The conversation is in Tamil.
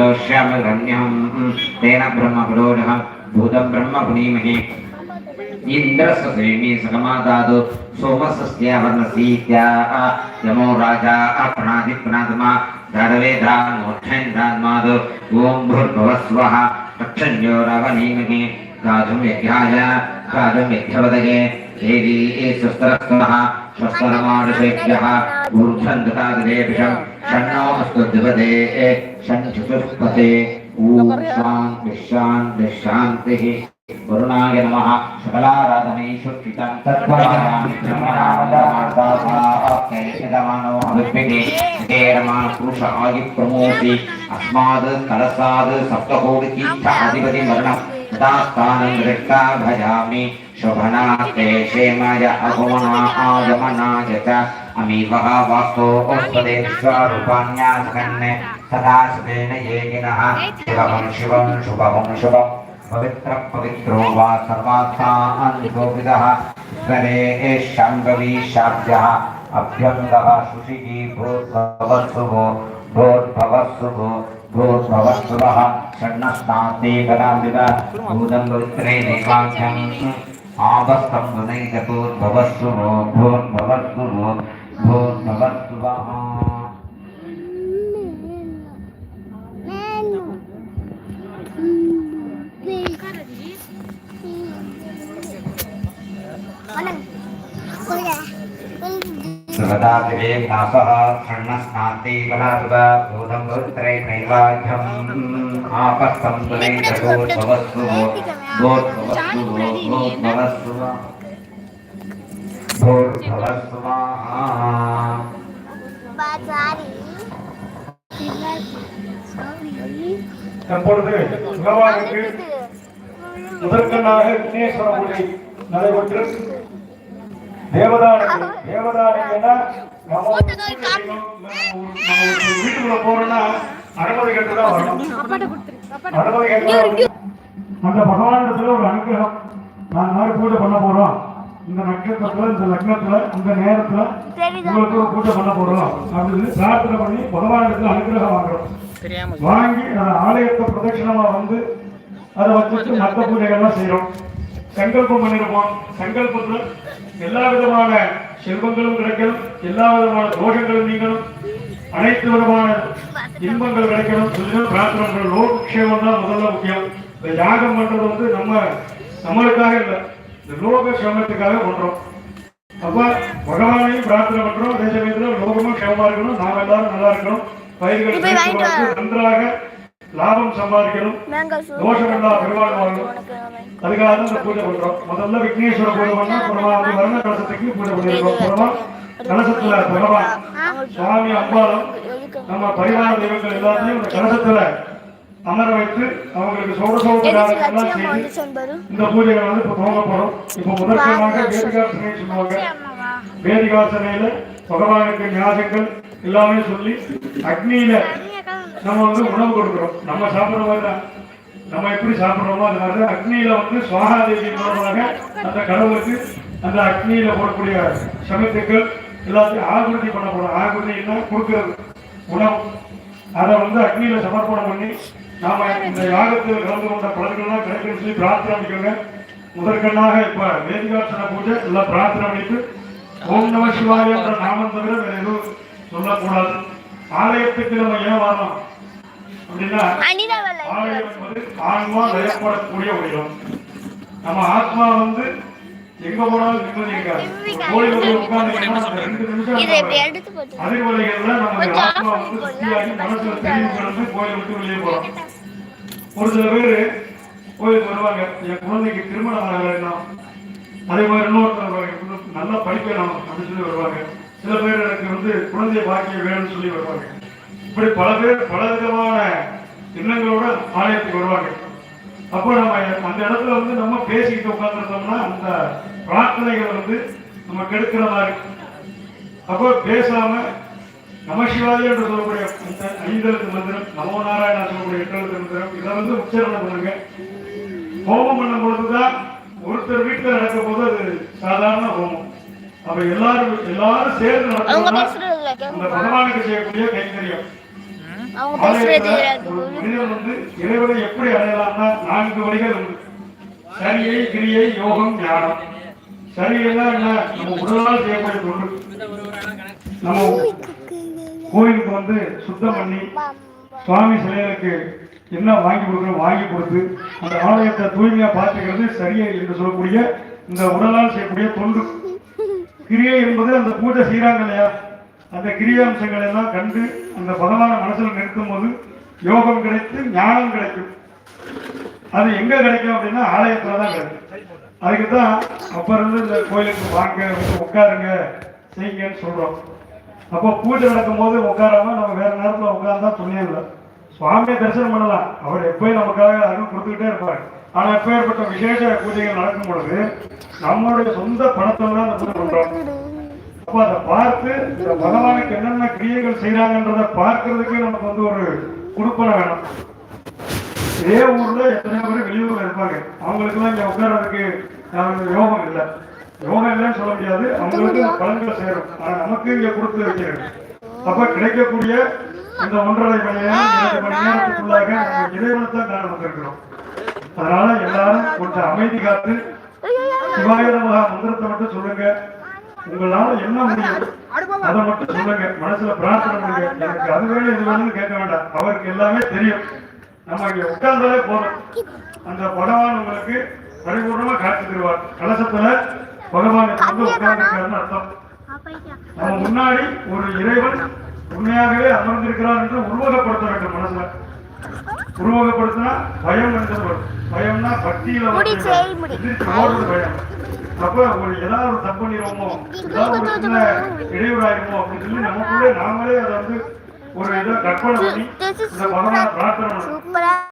ృష్యామ్యం తేన బ్రహ్మ పురోఢ భూతం బ్రహ్మ పునీమహి ఇంద్రస్ సేమి సగమాదాదు సోమస్యావర్ణసీత్యమో రాజా ప్రణాది ప్రణాదమా ధరవేధామోక్షేంద్రాద్మాదు ఓం భూర్భవస్వ రక్షణ్యోరవనీమహి గాధుం యజ్ఞాయ గాధుం యజ్ఞవదగే रक्षण्यो रवनीमहि गातुं यज्ञाय गातुं यज्ञपदगे देवी स्वस्तरस्तमः स्वस्तरमानुषेभ्यः ऊर्ध्वन्दतादिरेभ्यः षण्णो अस्तु द्विपदे षण् चतुष्पदे ॐ शान्तिः शान्तिः शान्तिः वरुणाय नमः सकलाराधनेषु चितं तत्त्वरामि ब्रह्मणामदामानो अभिप्रिये हेरमान पुरुष आयु प्रमोति अस्माद् कलसाद् सप्तकोटितीर्थाधिपति वर्णम् तदा स्थानं दृष्टा भजामि शोभनाते क्षेमाय अगमना आगमनाय च अमीवः वास्तो औषधेश्वरूपाण्यासकन् सदा शुभेन येगिनः शिवं शिवं शुभं शुभम् पवित्र पवित्रो वा सर्वार्थान्वितः स्वरे शाम्भवी शाब्दः अभ्यङ्गः शुचिः भूर्भवस्सुभो भूर्भवस्सुभो भूर्भवस्सुभः षण्णस्तान्ते कदाम्बिक भूतं पवित्रे देवाख्यम् आवस्तं गुणैकभूर्भवस्सुभो भूर्भवस्सुभो भूर्भवस्सुभः सर्वदा दिवे नासः षण्णस्नान्ति कलासुदा भूतं भूत्रे नैवाध्यम् आपस्थं तुले जगोद्भवस्तु भूर्भवस्तु भूर्भवस्तु भूर्भवस्तु தற்பொழுது பகவானுக்கு முதற்கண்ணாக விக்னேஸ்வர பூஜை நடைபெற்று தேவதானம் தேவதானம்னா நம்ம வீட்டுக்குள்ள போறோம்னா அனுமதி கேட்டு தான் வரணும் அனுமதி கேட்டு. அந்த பகவானிடத்துல ஒரு அனுகிரகம். நான் இந்த மாதிரி பூஜை பண்ண போறோம். இந்த நட்சத்திரத்துல இந்த லக்னத்துல இந்த நேரத்துல உங்களுக்கு ஒரு பூஜை பண்ண போறோம். அப்படின்னு பிரார்த்தனை பண்ணி பகவானிடத்துல அனுகிரகம் வாங்குறோம். வாங்கி அந்த ஆலயத்தை பிரதட்சணமா வந்து அதை வச்சுட்டு மற்ற பூஜைகள்லாம் செய்யறோம் சங்கல்பம் பண்ணிருப்போம். சங்கல்பத்துல எல்லா விதமான செல்வங்களும் கிடைக்கணும். எல்லா விதமான தோஷங்களும் நீங்களும் அனைத்து விதமான இன்பங்கள் கிடைக்கணும். சொல்லி பிரார்த்தனை பண்றோம். லோகக்ஷேமம் தான் முதல்ல முக்கியம். இந்த யாகம் பண்றது வந்து நம்ம நம்மளுக்காக இல்லை. இந்த லோக சிரமத்துக்காக பண்றோம். அப்ப பகவானையும் பிரார்த்தனை பண்றோம். அதே சமயத்துல லோகமும் க்ஷேமமா இருக்கணும். நாம எல்லாரும் நல்லா இருக்கணும். பயிர்கள் நன்றாக லாபம் சம்பாதிக்கணும். தோஷம் இல்லா பெருமாள் வாழணும் அதுக்காக தான் இந்த பூஜை பண்றோம். முதல்ல விக்னேஸ்வர பூஜை பண்ணா அப்புறமா வந்து வர்ண கலசத்துக்கு பூஜை பண்ணிருக்கோம். அப்புறமா கலசத்துல பகவான் சுவாமி அம்பாளும் நம்ம பரிவார தெய்வங்கள் எல்லாத்தையும் இந்த கலசத்துல அமர வைத்து அவங்களுக்கு சோடசோபகாரம் செய்து இந்த பூஜைகள் வந்து இப்ப துவங்க போறோம். இப்ப முதற்கமாக வேதிகாசனை சொல்லுவாங்க. வேதிகாசனையில பகவானுக்கு ஞாபகங்கள் எல்லாமே சொல்லி அக்னியில நம்ம வந்து உணவு கொடுக்கிறோம். நம்ம சாப்பிடுற மாதிரி தான் நம்ம எப்படி சாப்பிடுறோமோ அது மாதிரி அக்னியில வந்து சுவாகாதேவி மூலமாக அந்த கடவுளுக்கு அந்த அக்னியில போடக்கூடிய சமத்துக்கள் எல்லாத்தையும் ஆகுதி பண்ண போறோம். ஆகுதின்னா கொடுக்கிறது. உணவு. அதை வந்து அக்னியில சமர்ப்பணம் பண்ணி நாம இந்த யாகத்தில் கலந்து கொண்ட பலன்கள்லாம் கிடைக்கும் சொல்லி பிரார்த்தனை பண்ணிக்கோங்க முதற்கண்ணாக இப்ப வேதிகாசன பூஜை எல்லாம் பிரார்த்தனை பண்ணிட்டு ஓம் நம சிவாய என்ற நாமம் தவிர வேற எதுவும் சொல்லக்கூடாது. ஆலயத்துக்கு நம்ம ஏன் வரணும்? அப்படின்னா ஆலயம் என்பது ஆன்மா லயப்படக்கூடிய ஒரு இடம் நம்ம ஆத்மா வந்து எங்க போனாலும் நிம்மதி இருக்காது. உட்கார்ந்து ரெண்டு நிமிஷம் இதை இப்படி நம்ம ஆத்மா வந்து சுத்தியாகி. மனசுல தெளிவு கிடந்து கோயிலை விட்டு வெளியே போறோம். ஒரு சில பேர் கோயிலுக்கு வருவாங்க. என் குழந்தைக்கு திருமணம் ஆகலைன்னா அதே மாதிரி இன்னொருத்தர் வருவாங்க, நல்லா படிக்கணும் அப்படின்னு சொல்லி வருவாங்க. சில பேர் எனக்கு வந்து குழந்தை பாக்கியம் வேணும்னு சொல்லி வருவாங்க. இப்படி பல பேர் பல விதமான எண்ணங்களோட ஆலயத்துக்கு வருவாங்க. அப்போ நம்ம அந்த இடத்துல வந்து நம்ம பேசிக்கிட்டு உட்காந்துருந்தோம்னா அந்த பிரார்த்தனைகள் வந்து நம்ம கெடுக்கிற மாதிரி. அப்போ பேசாம நமசிவாய என்று சொல்லக்கூடிய இந்த ஐந்தெழுத்து மந்திரம் நமோ நாராயணா சொல்லக்கூடிய எட்டெழுத்து மந்திரம் இதை வந்து உச்சரணம் பண்ணுங்க. ஹோமம் பண்ணும் பொழுதுதான் ஒருத்தர் வீட்டுல நடக்கும் போது அது சாதாரண ஹோமம். அப்ப எல்லாரும் எல்லாரும் சேர்ந்து பேசுறதுல அந்த பகவானுக்கு செய்யக்கூடிய கைங்கரியம். மனிதன் வந்து இறைவனை எப்படி அடையலாம்னா நான்கு வழிகள் உண்டு. சரியை கிரியை யோகம் ஞானம். சரியைனா என்ன? நம்ம உடலால் செய்யக்கூடிய தொண்டு. நம்ம கோயிலுக்கு வந்து சுத்தம் பண்ணி சுவாமி சிலைகளுக்கு என்ன வாங்கி கொடுக்கணும் வாங்கி கொடுத்து அந்த ஆலயத்தை தூய்மையா பார்த்துக்கிறது சரியை என்று சொல்லக்கூடிய இந்த உடலால் செய்யக்கூடிய தொண்டு. கிரியை என்பது அந்த பூஜை செய்கிறாங்க இல்லையா? அந்த கிரியாம்சங்கள் எல்லாம் கண்டு அந்த பகவான மனசில் நிறுத்தும் போது யோகம் கிடைத்து ஞானம் கிடைக்கும். அது எங்க கிடைக்கும் அப்படின்னா ஆலயத்துல தான் கிடைக்கும். அதுக்கு தான் அப்ப இருந்து இந்த கோயிலுக்கு வாங்க உட்காருங்க செய்யுங்கன்னு சொல்றோம். அப்போ பூஜை நடக்கும் போது உட்காராம நம்ம வேற நேரத்துல உட்கார்ந்தா துணியம் இல்லை. சுவாமியை தரிசனம் பண்ணலாம். அவர் எப்பயும் நமக்காக அருள் கொடுத்துக்கிட்டே இருப்பார். ஆனா எப்பேற்பட்ட விசேஷ பூஜைகள் நடக்கும் பொழுது நம்மளுடைய சொந்த பணத்தை தான் அந்த பூஜை பண்றோம். அதை பார்த்து இந்த பகவானுக்கு என்னென்ன கிரியைகள் செய்யறாங்கன்றத பார்க்கறதுக்கு நமக்கு வந்து ஒரு குடுப்பனை வேணும். இதே ஊர்ல எத்தனை பேர் வெளியூர்ல இருப்பாங்க. அவங்களுக்கு எல்லாம் இங்க உட்கார்றதுக்கு யோகம் இல்லை. யோகம் இல்லைன்னு சொல்ல முடியாது. அவங்களுக்கு பலன்கள் சேரும். ஆனா நமக்கு இங்க கொடுத்து வைக்கிறது. அப்ப கிடைக்கக்கூடிய இந்த ஒன்றரை மணி நேரம் இரண்டு மணி நேரத்துக்குள்ளாக நம்ம இறைவனை தான் காண வந்திருக்கிறோம். அதனால எல்லாரும் கொஞ்சம் அமைதி காத்து சிவாய மந்திரத்தை மட்டும் சொல்லுங்க. உங்களால என்ன முடியும்? அதை மட்டும் சொல்லுங்க. மனசுல பிரார்த்தனை பண்ணுங்க எனக்கு அது வேணும் இது வேணும்னு கேட்க வேண்டாம். அவருக்கு எல்லாமே தெரியும். நம்ம இங்க உட்கார்ந்தாலே போதும். அந்த பகவான் உங்களுக்கு பரிபூர்ணமா காட்சி தருவார். கலசத்துல பகவான் இப்ப வந்து உட்கார்ந்துருக்காருன்னு அர்த்தம். நம்ம முன்னாடி ஒரு இறைவன் உண்மையாகவே அமர்ந்திருக்கிறார் என்று உருவகப்படுத்த வேண்டும் மனசுல. உருவகப்படுத்தினா பயம் என்று வரும் பயம்னா பக்தியில ஓடுறது பயம். அப்ப ஒரு ஏதாவது ஒரு தப்பு பண்ணிடுவோமோ ஏதாவது ஒரு சின்ன இடையூறாயிருமோ அப்படின்னு சொல்லி நமக்குள்ளே நாமளே அதை வந்து ஒரு இதை கற்பனை பண்ணி இந்த பகவானை பிரார்த்தனை